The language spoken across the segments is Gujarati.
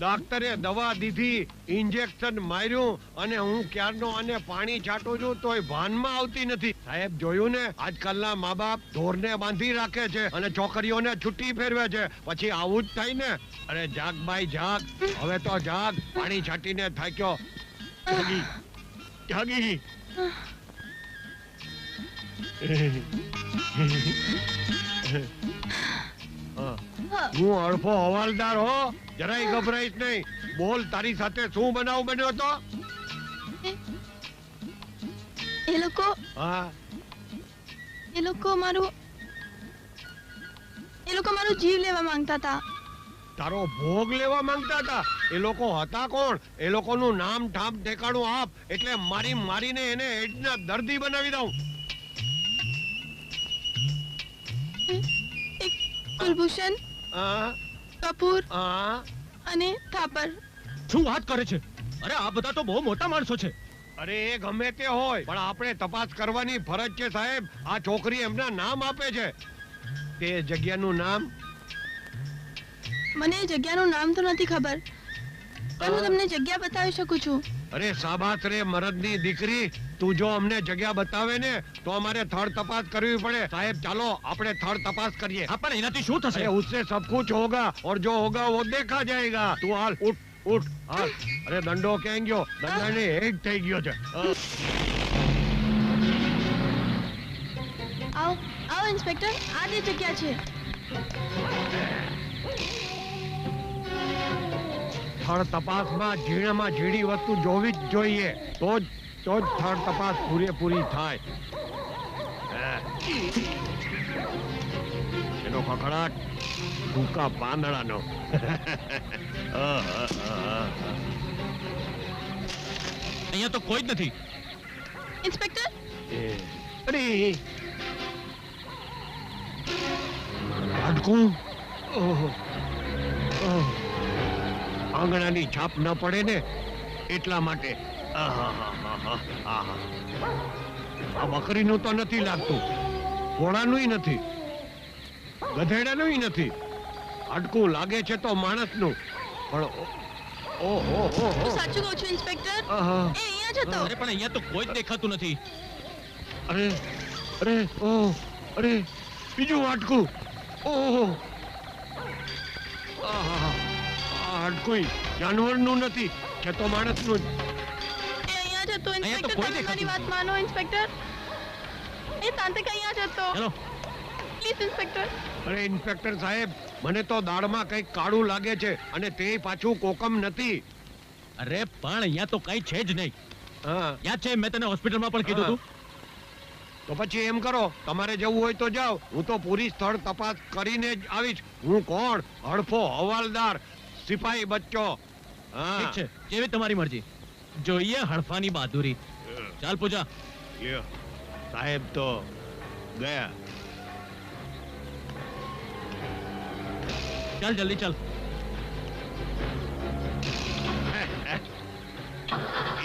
ડાક્ટરે દવા દીધી, ઇન્જેક્શન માર્યું અને હું ક્યારનો અને પાણી છાંટું છું તોય ભાનમાં આવતી નથી. સાહેબ, જોયું ને? આજકાલના મા બાપ ઢોરને બાંધી રાખે છે અને છોકરીઓને છૂટી ફેરવે છે. પછી આવું જ થાય ને? અરે જાગ, ભાઈ, જાગ. હવે તો જાગ. પાણી છાંટીને થાક્યો. જાગી હું અડફો હવાલદાર હો જરાય ગભરાઈશ નહીં. બોલ તારી સાથે શું બનાવ બન્યો તો? એ લોકો હા. એ લોકો મારું એ લોકો મારું જીવ લેવા માંગતા હતા. તારો ભોગ લેવા માંગતા હતા. એ લોકો હતા કોણ? એ લોકોનું નામ ઠામ ઠેકાણું આપ. એટલે મારી મારીને એને એડના દર્દી બનાવી દઉં. કુલભૂષણ કપૂર અને થાપર. શું વાત કરે છે? અરે આ બધા તો બહુ મોટા માણસો છે. અરે એ ગમે તે હોય પણ આપણે તપાસ કરવાની ફરજ છે સાહેબ. આ છોકરી એમના નામ આપે છે. તે જગ્યાનું નામ મને એ જગ્યાનું નામ તો નથી ખબર પણ હું તમને જગ્યા બતાવી શકું છું. અરે સાબાત રે મરદની દીકરી તું જો અમને જગ્યા બતાવે ને તો અમારે થળ તપાસ કરવી પડે. સાહેબ ચાલો આપણે થળ તપાસ કરીએ. હા એનાથી શું થશે? ઉસસે સબ કુછ હોગા ઓર જો હોગા વો દેખા જાયેગા. તું હાલ ઉઠ ઉઠ હાલ. અરે દંડો ક્યાં ગયો? દંડાની હેડ થઈ ગયો છે. આવ આવ ઇન્સ્પેક્ટર આ જે જગ્યા છે. થર્ડ તપાસમાં ઝીણામાં ઝીણી વસ્તુ જોવી જ જોઈએ. તો જ તો જ સ્થળ તપાસ પૂરેપૂરી થાય. એનો ખખડાટ ટૂંકા પાંદડાનો. અહીંયા તો કોઈ જ નથી. ઇન્સ્પેક્ટર? અરે. ઓહો ઓહ. આંગણાની છાપ ન પડે ને એટલા માટે. આ બકરીનું તો નથી લાગતું. ઘોડાનું નથી. ગધેડાનું નથી. અટકું લાગે છે તો માણસનું. પણ ઓ- ઓહો હો હું હો સાચું કહું છું ઇન્સ્પેક્ટર? એ અહીંયા જ અરે પણ અહીંયા તો કોઈ જ દેખાતું નથી. અરે અરે ઓહ અરે બીજું હાડકું. ઓહો. આહા. હાડકું જાનવરનું નથી કે તો માણસનું જ. અહીંયા જ તો ઇન્સ્પેક્ટર કોઈ તમે મારી વાત માનો ઇન્સ્પેક્ટર એ તાંત્રિક અહીંયા જ હતો. ચલો પ્લીઝ ઇન્સ્પેક્ટર અરે ઇન્સ્પેક્ટર સાહેબ મને તો દાળમાં કંઈક કાળું લાગે છે અને તે પાછું કોકમ નથી. અરે પણ અહીંયા તો કંઈ છે જ નહીં. હા. યાદ છે મેં તને હોસ્પિટલમાં પણ કીધું હતું? તો પછી એમ કરો તમારે જવું હોય તો જાઓ. હું તો પૂરી સ્થળ તપાસ કરીને જ આવીશ. હું કોણ? હડફો હવાલદાર. સિપાહી બચ્ચો. હા. ઠીક છે. જેવી તમારી મરજી? જોઈએ હડફાની બહાદુરી. ચાલ પૂજા. લ્યો, સાહેબ તો ગયા. ચાલ જલ્દી ચાલ.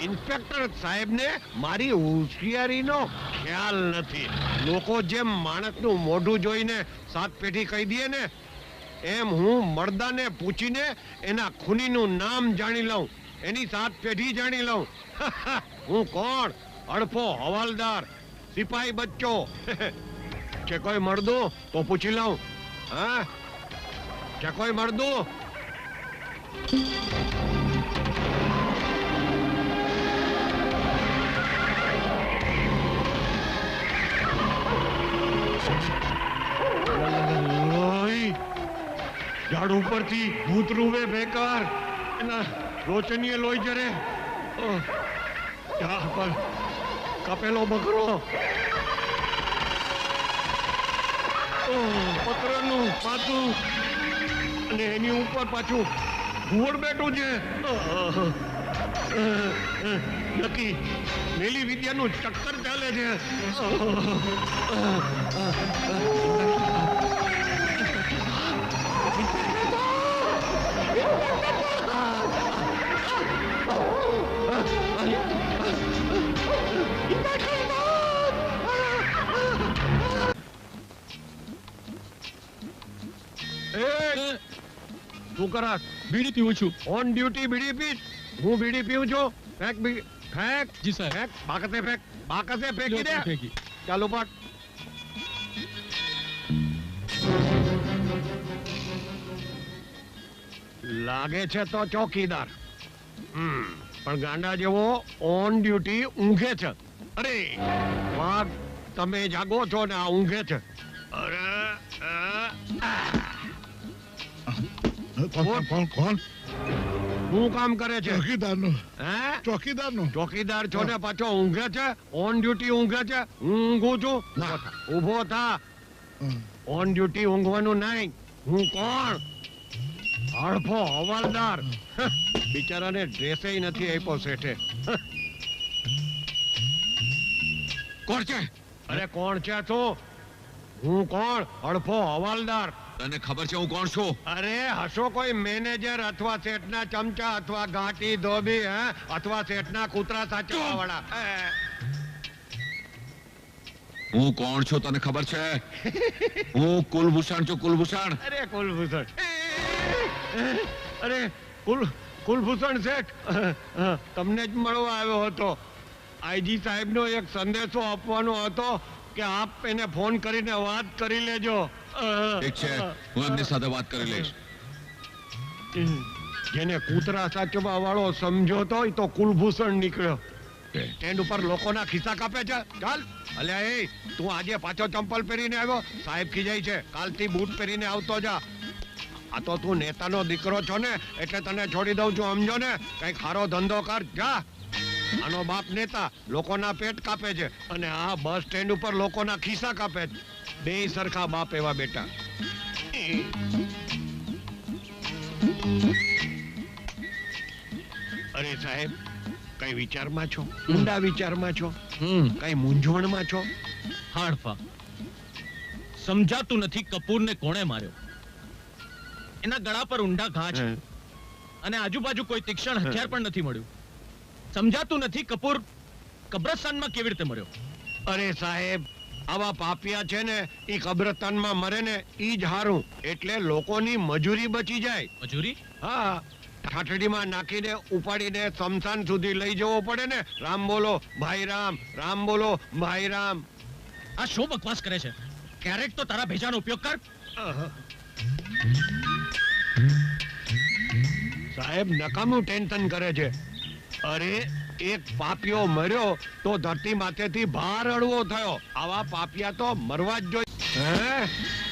ઇન્સ્પેક્ટર સાહેબને મારી હોશિયારીનો ખ્યાલ નથી. લોકો જેમ માણસનું મોઢું જોઈને સાત પેઢી કહી દે ને એમ હું મર્દાને પૂછીને એના ખૂનીનું નામ જાણી લઉં. એની સાત પેઢી જાણી લઉં. હું કોણ? અડફો હવાલદાર. સિપાહી બચ્ચો. છે કોઈ મળદું તો પૂછી લઉં. હા? છે કોઈ મર્દો? ઝાડ ઉપરથી ભૂત રૂવે બેકાર એના રોચનીય લોહી જરે! ઝાડ પર કાપેલો બકરો! પતરાનું પાતું અને એની ઉપર પાછું ઘુવડ બેઠું છે! નક્કી મેલી વિદ્યાનું ચક્કર ચાલે છે શું કરસ બીડી પીવું છું. ઓન ડ્યુટી બીડી પીશ. હું બીડી પીઉં છું. ફેંક બી ફેંક. જી સાહેબ. ફેંક. બાકતે ફેંક. બાકતે ફેંકી દે. ફેંકી. ચાલો પાટ લાગે છે તો ચોકીદાર. હમ, પણ ગાંડા જેવો ઓન ડ્યુટી ઊંઘે છે. અરે વાઘ તમે જાગો છો ને આ ઊંઘે છે. અરે કોણ? કોણ? કોણ? શું કામ કરે છે? ચોકીદારનું. હે? ચોકીદારનું. ચોકીદાર છો ને પાછો ઊંઘે છે? ઓન ડ્યુટી ઊંઘે છે? હું ઊંઘું છું. ઊભો થા. ઓન ડ્યુટી ઊંઘવાનું નહીં. હું કોણ? હળફો હવાલદાર. બિચારાને ડ્રેસે નથી આપ્યો શેઠે. કોણ છે? અરે કોણ છે તું? હું કોણ? હળફો હવાલદાર. તને ખબર છે હું કોણ છું? અરે હશો કોઈ મેનેજર અથવા શેઠના ચમચા અથવા ઘાટી ધોબી હે? અથવા શેઠના કૂતરા સાચવા વાળા હું કોણ છું તને ખબર છે? હું કુલભૂષણ છું કુલભૂષણ. અરે કુલભૂષણ. અરે કુલ કુલભૂષણ શેઠ તમને જ મળવા આવ્યો હતો. આઈજી સાહેબનો એક સંદેશો આપવાનો હતો કે આપ એને ફોન કરીને વાત કરી લેજો. ઠીક છે. હું. એમની સાથે વાત કરી લઈશ. જેને કૂતરા સાચવવા વાળો સમજો તો તો કુલભૂષણ નીકળ્યો. સ્ટેન્ડ ઉપર લોકોના ખિસ્સા કાપે છે. ચાલ. અલ્યા એ તું આજે પાછો ચંપલ પહેરીને આવ્યો? સાહેબ ખીજાય છે. કાલથી બૂટ પહેરીને આવતો જા. આ તો તું નેતાનો દીકરો છો ને એટલે તને છોડી દઉં છું સમજો ને? કઈ ખારો ધંધો કર. જા. આનો બાપ નેતા લોકોના પેટ કાપે છે. અને આ બસ સ્ટેન્ડ ઉપર લોકોના ખિસ્સા કાપે છે. બે સરખા બાપ એવા બેટા. અરે સાહેબ કઈ વિચારમાં છો? ઊંડા વિચારમાં છો? કઈ મૂંઝવણમાં છો? હાડફા. સમજાતું નથી કપૂરને કોણે માર્યો? એના ગળા પર ઊંડા ઘા છે. અને આજુબાજુ કોઈ તીક્ષણ હથિયાર પણ નથી મળ્યું. સમજાતું નથી કપૂર કબ્રસ્તાનમાં કેવી રીતે મર્યો? અરે સાહેબ આવા પાપિયા છે ને ઈ કબ્રસ્તાનમાં મરે ને ઈ જ હારું. એટલે લોકોની મજૂરી બચી જાય. મજૂરી? હા. ઠાઠડીમાં નાખીને ઉપાડીને સમસાન સુધી લઈ જવો પડે ને. રામ બોલો ભાઈ રામ રામ બોલો ભાઈ રામ. આ શું બકવાસ કરે છે? ક્યારેક તો તારા ભેજાનો ઉપયોગ કર. સાહેબ નકામું ટેન્શન કરે છે. અરે એક પાપિયો મર્યો તો ધરતી માથેથી ભાર અડવો થયો. આવા પાપિયા તો મરવા જ જોઈએ.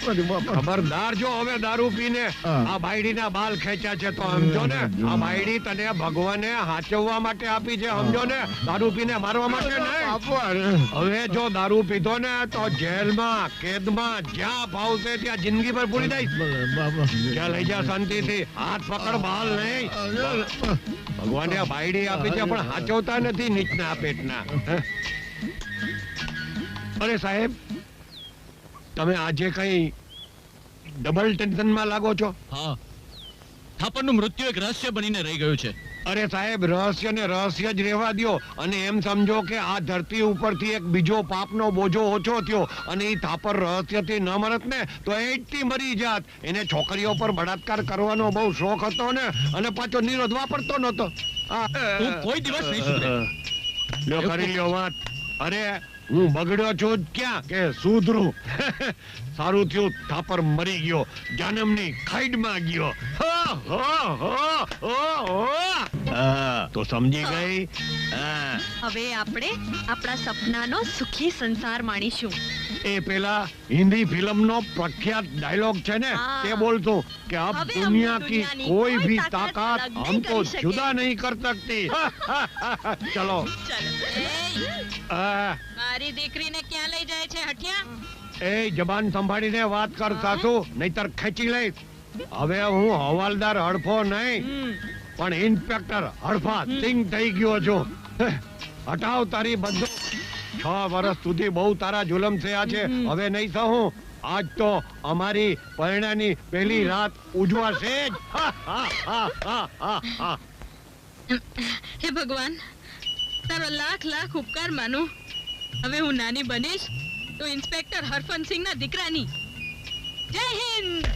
ખબરદાર જો હવે દારૂ પીને આ ભાઈડીના બાલ ખેંચ્યા છે તો સમજો ને આ ભાઈડી તને ભગવાને હાચવવા માટે આપી છે સમજો ને? દારૂ પીને મારવા માટે નહીં. હવે જો દારૂ પીધો ને તો જેલમાં કેદમાં જ્યાં ફાવશે ત્યાં જિંદગી પર પૂરી દઈશ ત્યાં લઈ જા શાંતિથી? હાથ પકડ બાલ નહીં. ભગવાને આ બાયડી આપી છે પણ હાચવતા નથી નીચના પેટના? અરે સાહેબ તમે આજે કઈ ડબલ ટેન્શનમાં લાગો છો? હા. થાપરનું મૃત્યુ એક રહસ્ય બનીને રહી ગયું છે. અરે સાહેબ રહસ્ય ને રહસ્ય જ રહેવા દ્યો. અને એમ સમજો કે આ ધરતી ઉપરથી એક બીજો પાપનો બોજો ઓછો થયો અને એ થાપર રહસ્યથી ન મરત ને તો એટલી મરી જાત. એને છોકરીઓ પર બળાત્કાર કરવાનો બહુ શોખ હતો ને અને પાછો નિરોધ વાપરતો નતો કોઈ દિવસ નહીં. લ્યો કરી લ્યો વાત. અરે હું બગડ્યો છું ક્યાં? કે સુધરું? સારું થયું થાપર મરી ગયો. જાનમની ખાઈડમાં ગયો. તો સમજી ગઈ? હવે આપણે આપણા સપનાનો સુખી સંસાર માણીશું. એ પેલા હિન્દી ફિલ્મનો પ્રખ્યાત ડાયલોગ છે ને તે બોલતો કે આપ દુનિયા કી કોઈ ભી તાકાત હમકો જુદા નહીં. કર સકતી ચલો. ચલો. મારી દીકરીને ક્યાં લઈ જાય છે હઠિયા? એ જબાન સંભાળીને વાત કર સાસુ નહીતર ખેંચી લઈશ. હવે હું હવાલદાર હડફો નહીં પણ ઇન્સ્પેક્ટર હડફા સિંગ થઈ ગયો છું. હટાવ તારી બંદૂક છ વર્ષ સુધી બહુ તારા જુલમ થયા છે હવે નહીં સહું. આજ તો અમારી પરણાની પહેલી રાત ઉજવાશે જ. હે ભગવાન તારો લાખ લાખ ઉપકાર માનું. હવે હું નાની બનીશ તો ઇન્સ્પેક્ટર હરફનસિંહના દીકરાની. જય હિન્દ!